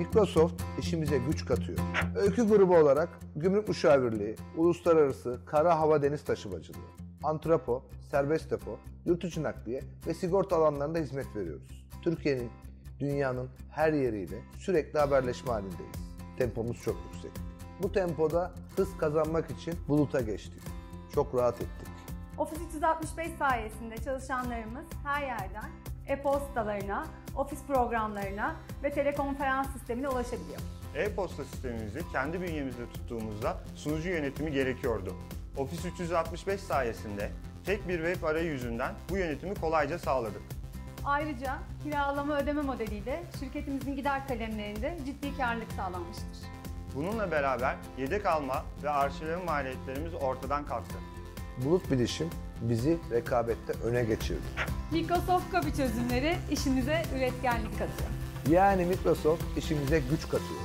Microsoft işimize güç katıyor. Öykü grubu olarak gümrük müşavirliği, uluslararası kara hava deniz taşımacılığı, antropo, serbest depo, yurt içi nakliye ve sigorta alanlarında hizmet veriyoruz. Türkiye'nin, dünyanın her yeriyle sürekli haberleşme halindeyiz. Tempomuz çok yüksek. Bu tempoda hız kazanmak için buluta geçtik. Çok rahat ettik. Office 365 sayesinde çalışanlarımız her yerden e-postalarına, ofis programlarına ve telekonferans sistemine ulaşabiliyor. E-posta sistemimizi kendi bünyemizde tuttuğumuzda sunucu yönetimi gerekiyordu. Office 365 sayesinde tek bir web arayüzünden bu yönetimi kolayca sağladık. Ayrıca kiralama ödeme modeliyle şirketimizin gider kalemlerinde ciddi karlılık sağlanmıştır. Bununla beraber yedek alma ve arşivleme maliyetlerimiz ortadan kalktı. Bulut bilişim bizi rekabette öne geçirdi. Microsoft Kabi çözümleri işimize üretkenlik katıyor. Yani Microsoft işimize güç katıyor.